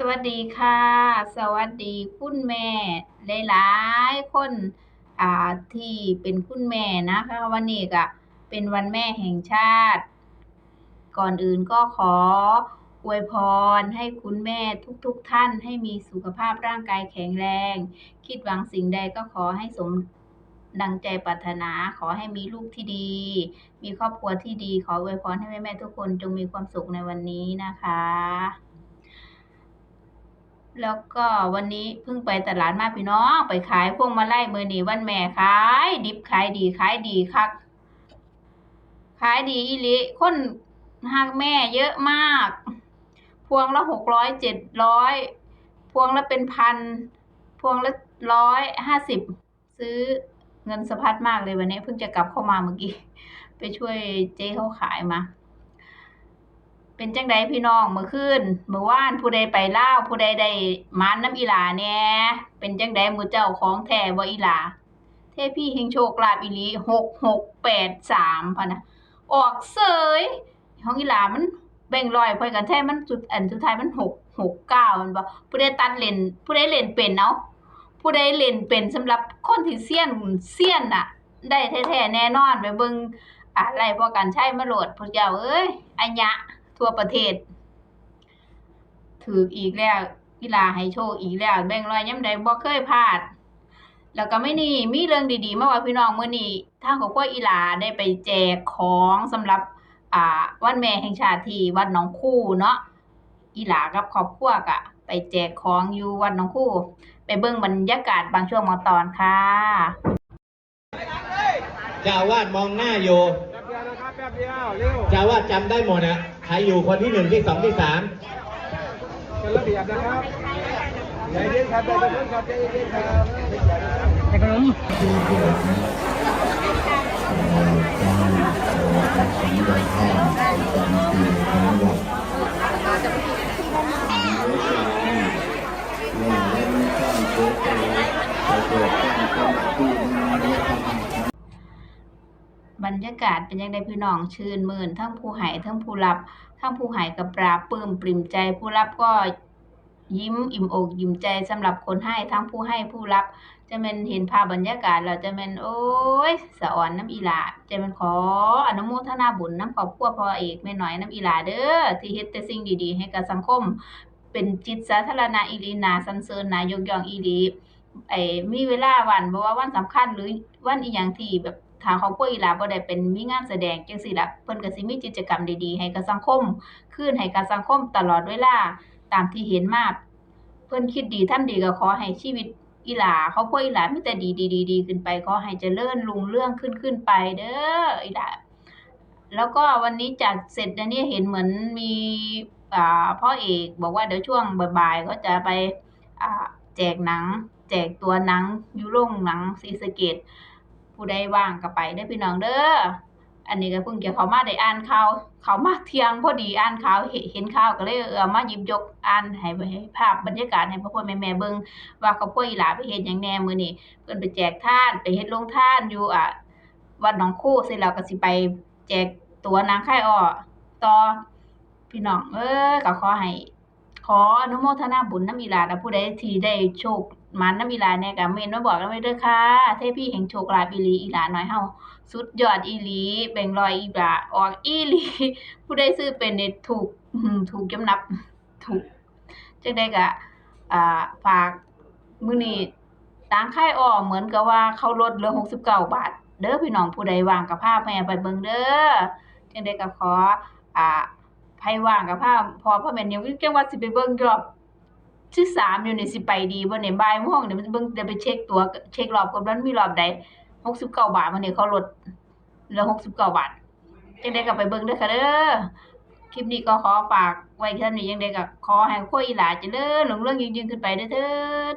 สวัสดีค่ะ สวัสดีคุณแม่หลายๆคนอ่าที่เป็นคุณแม่นะคะ วันนี้ก็เป็นวันแม่แห่งชาติ ก่อนอื่นก็ขออวยพรให้คุณแม่ทุกๆท่านให้มีสุขภาพร่างกายแข็งแรง คิดหวังสิ่งใดก็ขอให้สมดังใจปรารถนาขอให้มีลูกที่ดี มีครอบครัวที่ดี ขออวยพรให้แม่ๆทุกคนจงมีความสุขในวันนี้นะคะ แล้วก็วันนี้เพิ่งไปตลาดมาพี่น้องไปขายพวงมาลัยมือนีวันแม่ขาย ดิบขายดีขายดีคักขายดีอีลีคนฮักแม่เยอะมาก พวงละหกร้อยเจ็ดร้อยพวงละเป็นพันพวงละร้อยห้าสิบซื้อเงินสะพัดมากเลยวันนี้เพิ่งจะกลับเข้ามาเมื่อกี้ ไปช่วยเจ๊เขาขายมา เป็นจังใดพี่น้องเมื่อคืนเมื่อวานผู้ใดไปเล่าผู้ใดได้มานน้ำอีหลาแหน่ยเป็นจังใดมู่เจ้าของแท้บ่อีหลา เทพี่เฮงโชคลาภอีลีหกหกแปดสามพะนะออกเสยของอีหลามันแบ่งร้อยพอยกันแท้มันสุดอันสุดท้ายมันหกหกเก้ามันบ่ผู้ใดตัดเล่นผู้ใดเล่นเป็นเนาะผู้ใดเล่นเป็นสำหรับคนที่เซียนเซียนน่ะได้แท้ๆแน่นอนไปเบิ่งอะไรพอกันใช้มาโหลดพระเจ้าเอ้ยอัญญะ ทั่วประเทศ ถืออีกแล้วกีฬาให้โชคอีกแล้ว แบ่งรอยยามใดบ่เคยพลาด แล้วก็ไม่นี่มีเรื่องดีๆมาว่าพี่น้องเมื้อนี้ทางครอบครัวอีหลาได้ไปแจกของสำหรับอ่าวันแม่แห่งชาติที่วัดหนองคู่เนาะอีหลากับครอบครัวก็ไปแจกของอยู่วัดหนองคู่ ไปเบิ่งบรรยากาศบางช่วงบางตอนค่ะเจ้าวาดมองหน้าอยู่แป๊บเดียวนะครับแป๊บเดียวเร็วเจ้าอาวาดจำได้หมดอะ ใครอยู่คนที่หนึ่งที่สองที่สามเป็นระเบียบนะครับใจเย็นครับใจเย็นครับใจเย็นครับแต่ขนมบร รรยากาศเป็นยังไงพี่น้องชื่นมื่นทั้งผู้ให้ทั้งผู้รับทั้งผู้ให้ก็ปราบปลื้มปริ่มใจ ผู้รับก็ยิ้มอิ่มอกยิ้มใจสำหรับคนให้ทั้งผู้ให้ผู้รับ จะแม่นเห็นภาพบรรยากาศแล้วจะแม่นโอ้ยสะอ่อนน้ำอีหลาจะแม่นขออนุโมทนาบุญน้ำครอบครัวพอเอกแม่น้อยน้ำอีหลาเด้อที่เฮ็ดแต่สิ่งดีๆ ให้กับสังคม เป็นจิตสาธารณะอีลีนาสรรเสริญนายกย่องอีลีไอ้มีเวลาวันบ่ว่าวันสำคัญหรือวันอีหยังที่แบบ ทางครอบครัวอีหลาบ่ได้เป็นมีงานแสดงจังซี่ล่ะเพิ่นก็สิมีกิจกรรมดีๆให้กับสังคมคืนให้กับสังคมตลอดเวลาตามที่เห็นมาเพิ่นคิดดีทำดีก็ขอให้ชีวิตอีหลาครอบครัวอีหลามีแต่ดีๆๆๆขึ้นไปขอให้เจริญรุ่งเรื่องขึ้นขึ้นไปเด้ออีหลาแล้วก็วันนี้จัดเสร็จนะเนี่ยเห็นเหมือนมีอ่าพ่อเอกบอกว่าเดี๋ยวช่วงบ่ายๆก็จะไปอ่าแจกหนัง แจกตัวหนังอยู่โรงหนังศรีสเกษ ผู้ใดว่างก็ไปเด้อพี่น้องเด้ออันนี้ก็เพิ่งจะเขามาได้อ่านข่าวเขามาเที่ยงพอดีอ่านข่าวเห็นเข่าวก็เลยเออมาหยิบยกอ่านให้ภาพบรรยากาศให้พ่อพ่อแม่แม่เบิ่งว่าครอบครัวอีหลาไปเฮ็ดหยังแหน่มื้อนี้เพิ่นไปแจกท่านไปเฮ็ดโรงท่านอยู่อ่าวัดหนองคู่เสร็จแล้วก็สิไปแจกตัวนางค่อ้อต่อพี่น้องเอ้ยก็ขอให้ขออนุโมทนาบุญน้ำอีหลาและผู้ใดที่ได้โชค มันน้ำอีหลาเนี่ยก็เมนมาบอกกันไว้เด้อค่ะ เทพี่แห่งโชคลาภอีหลีอีหลาน้อยเฮาสุดยอดอีหลีแบ่งรอยอีหลาออกอีหลี ผู้ใดซื้อเป็นเนี่ถูกถูกจำนับถูกจังได๋ก็อ่าฝากมื้อนี้ตางค่ายอ้อเหมือนกับว่าเขาลดเหลือ69 บาท เด้อพี่น้องผู้ใดว่างก็พาแม่ไปเบิ่งเด้อจังได๋ก็ขออ่าไผว่างก็พาพ่อพ่อแม่เนี่ยจังว่าสิไปเบิ่งรอบ ที่สามอยู่นี่สิไปดีบ่เนี่ยบ่ายม่วงเนี่ยมันเบิ่งเดี๋ยวไปเช็คตัวเช็ครอบก่อนว่ามันมีรอบใดหกสิบเก้าทมันเนี้เขาลดเหลือหกสิบเก้าบาทจังได๋ก็ไปเบิ่งเด้อค่ะเด้อคลิปนี้ก็ขอฝากไว้เท่านี้จังได้กับขอให้ครัวอีหลาเจริญหลงเรื่องยิ่งๆขึ้นไปเด้อเถิด